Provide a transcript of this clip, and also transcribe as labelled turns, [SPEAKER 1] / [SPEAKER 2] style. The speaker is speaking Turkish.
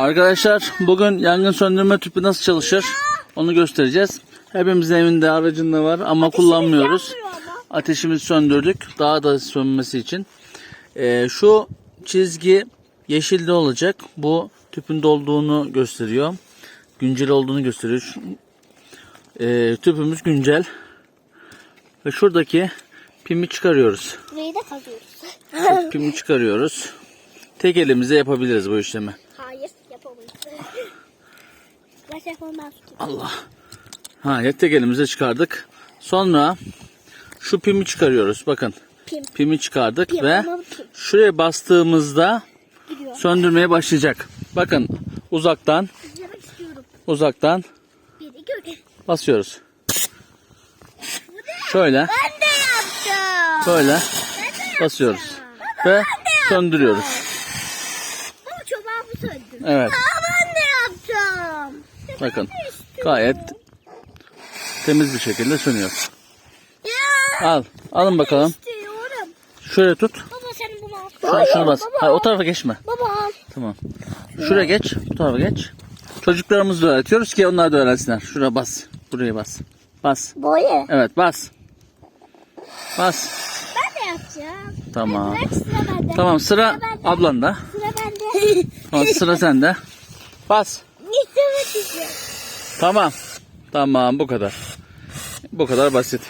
[SPEAKER 1] Arkadaşlar bugün yangın söndürme tüpü nasıl çalışır onu göstereceğiz. Hepimizin evinde aracında var ama kullanmıyoruz. Ateşimizi söndürdük daha da sönmesi için. Ee, şu çizgi yeşilde olacak. Bu tüpün dolduğunu gösteriyor. Güncel olduğunu gösteriyor. Ee, tüpümüz güncel. Ve şuradaki pimi çıkarıyoruz.
[SPEAKER 2] Burayı da kazıyoruz.
[SPEAKER 1] Pimi çıkarıyoruz. Tek elimizle yapabiliriz bu işlemi. Allah. Ha tek elimize çıkardık. Sonra şu pimi çıkarıyoruz. Bakın
[SPEAKER 2] Pim.
[SPEAKER 1] pimi çıkardık
[SPEAKER 2] Pim,
[SPEAKER 1] ve
[SPEAKER 2] pim.
[SPEAKER 1] şuraya bastığımızda
[SPEAKER 2] Gidiyor.
[SPEAKER 1] söndürmeye başlayacak. Bakın uzaktan uzaktan
[SPEAKER 2] Bir, iki, üç.
[SPEAKER 1] basıyoruz. Şöyle
[SPEAKER 2] Ben de yaptım.
[SPEAKER 1] böyle basıyoruz ve söndürüyoruz. Evet
[SPEAKER 2] Aa, ben de yaptım.
[SPEAKER 1] bakın gayet temiz bir şekilde sönüyor.
[SPEAKER 2] Ya.
[SPEAKER 1] Al alın bakalım.
[SPEAKER 2] İstiyorum.
[SPEAKER 1] Şöyle tut.
[SPEAKER 2] Baba sen bunu al.
[SPEAKER 1] Şunu, şunu bas.
[SPEAKER 2] Baba,
[SPEAKER 1] Hayır, o tarafa geçme.
[SPEAKER 2] Baba al.
[SPEAKER 1] Tamam. Şuraya geç. Bu tarafa geç. Çocuklarımızı da öğretiyoruz ki onlar da öğrensinler. Şuraya bas. Buraya bas. Bas.
[SPEAKER 2] Boyu.
[SPEAKER 1] Evet bas. Bas.
[SPEAKER 2] Ben de yapacağım.
[SPEAKER 1] Tamam.
[SPEAKER 2] Bırak sıra bende.
[SPEAKER 1] Tamam sıra ablanda. Tamam sıra sende. Bas. Tamam. Tamam bu kadar. Bu kadar basit.